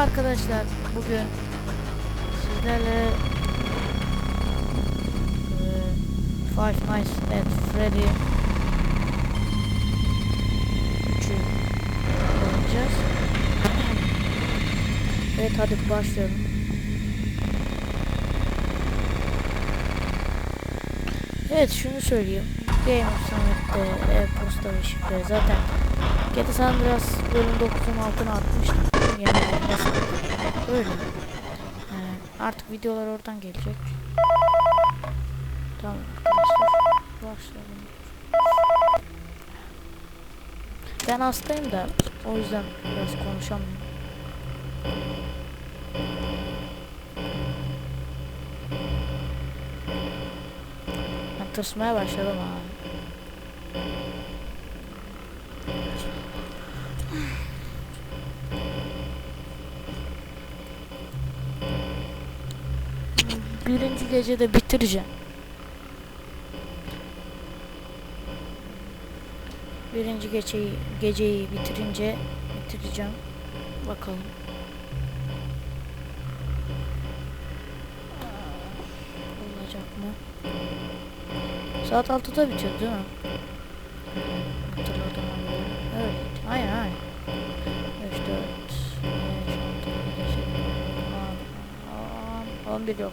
arkadaşlar. Bugün sizlerle Five Nights at Freddy 3'ü oynayacağız. Evet hadi başlayalım. Evet şunu söyleyeyim. Game of Summit'te e-posta ve şifre zaten GTA San Andreas bölüm 9'un altına atmıştım. Yani öyle. Yani artık videolar oradan gelecek. Tamam arkadaşlar. Başlayalım. Ben hastayım da o yüzden biraz konuşamıyorum. Ben tırsmaya başladım ha. Birinci gecede bitireceğim. Birinci geceyi, geceyi bitirince bitireceğim. Bakalım. Olacak mı? Saat 6'da bitiyor değil mi? Hatırladım. Evet. Aynen aynen. 3, 4, 5, 6, 7, 8, 11 yok.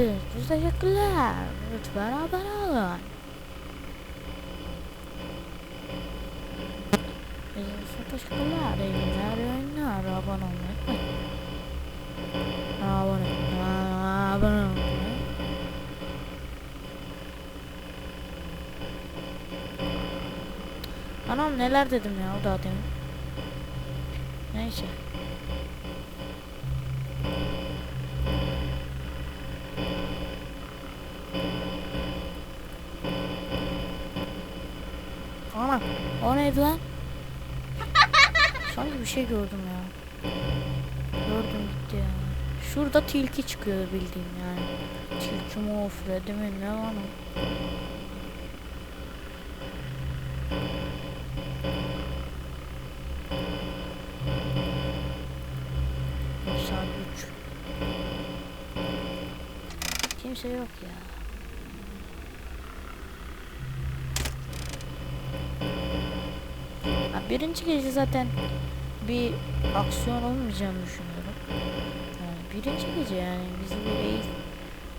Evet, teşekkürler. Lütfen abone olun. Bizim teşekkürler. İyi günler, iyi oyunlar. Abone olmayı unutmayın. Abone, abone olmayı. Anam neler dedim ya o da demin. Neyse. Ana o neydi lan? Sanki bir şey gördüm ya. Gördüm gitti ya. Şurada tilki çıkıyor bildiğin yani. Tilki mi o Freddy mi ne lan o? Saat 3. Kimse yok ya. Ha, birinci gece zaten bir aksiyon olmayacağını düşünüyorum. Yani birinci gece yani bizi bir eğit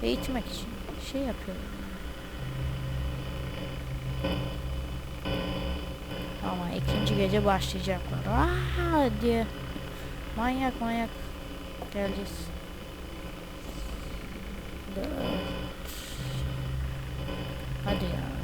eğitmek için şey yapıyorum. Ama ikinci gece başlayacaklar. Aa diye manyak manyak geleceğiz. Hadi ya.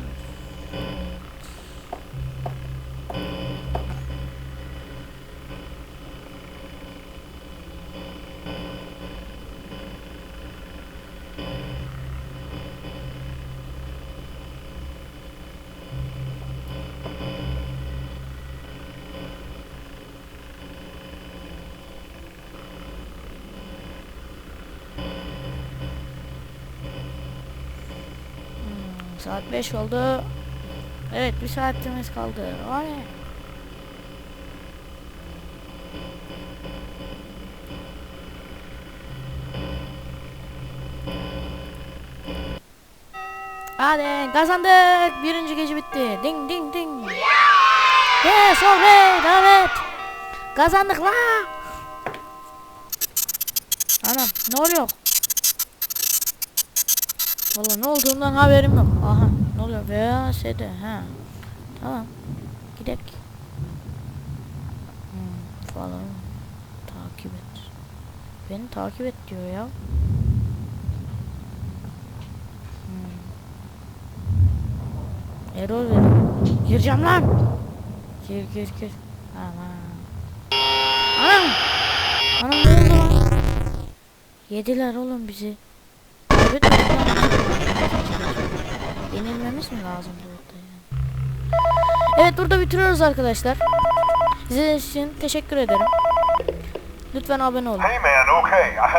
Saat 5 oldu. Evet bir saatimiz kaldı. Vay. Hadi kazandık. Birinci gece bitti. Ding ding ding. Yes oley evet. Kazandık la. Anam ne oluyor? Valla ne olduğundan haberim yok. Aha ne oluyor? VHS'de ha. Tamam. Gidek. Hmm, falan. Takip et. Beni takip et diyor ya. Hmm. Error veriyor. Gireceğim lan. Gir gir gir. Aman. Anam. Anam ne oldu lan? Yediler oğlum bizi. Lan. Yenilmemiz mi lazım burada yani? Evet burada bitiriyoruz arkadaşlar. İzlediğiniz için teşekkür ederim. Lütfen abone olun. Hey man, okay, I have